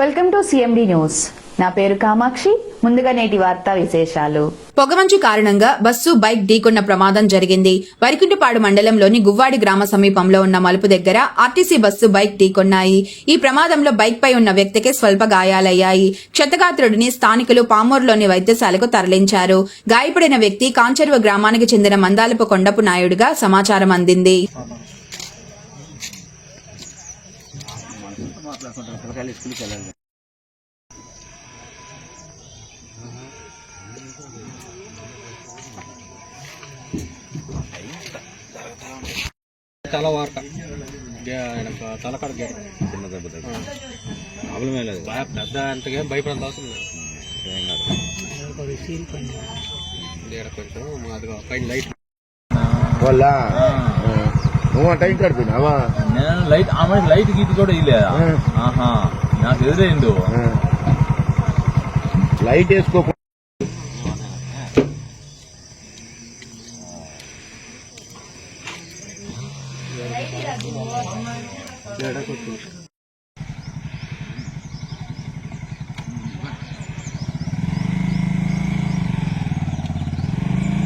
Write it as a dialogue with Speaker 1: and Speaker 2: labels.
Speaker 1: Welcome to CMD news నా పేరు కామాక్షి. ముందుగా నేటి వార్తా విశేషాలు.
Speaker 2: పొగమంచు కారణంగా బస్సు బైక్ ఢీకొన్న ప్రమాదం జరిగింది. వరికుంటపాడు మండలంలోని గువ్వాడి గ్రామ సమీపంలో ఉన్న మలుపు దగ్గర ఆర్టీసీ బస్సు బైక్ ఢీకొన్నాయి. ఈ ప్రమాదంలో బైక్ పై ఉన్న వ్యక్తికి స్వల్ప గాయాలయ్యాయి. క్షతగాత్రుడిని స్థానికులు పామూరులోని వైద్యశాలకు తరలించారు. గాయపడిన వ్యక్తి కాంచెరువ గ్రామానికి చెందిన మందాలపు కొండపు నాయుడుగా సమాచారం అందింది.
Speaker 3: తల వార్త తలకాడ గేట
Speaker 4: చిన్న దెబ్బ తగిలింది. ప్రాబ్లం ఏం లేదు
Speaker 3: బాగా పెద్ద అంతగా భయపడంత అవసరం లేదు
Speaker 4: ఏం కాదు
Speaker 3: ఈడ కొంచెం అదిగో పైన లైట్
Speaker 4: వాళ్ళ నువ్వు ఆ టైం కడిపోయినావా
Speaker 5: నేను లైట్ ఆమె లైట్ గీత కూడా ఇల్లేదా ఆహా నాకు ఎదురైండు
Speaker 4: లైట్ వేసుకోకుండా
Speaker 3: ఏడకొచ్చింది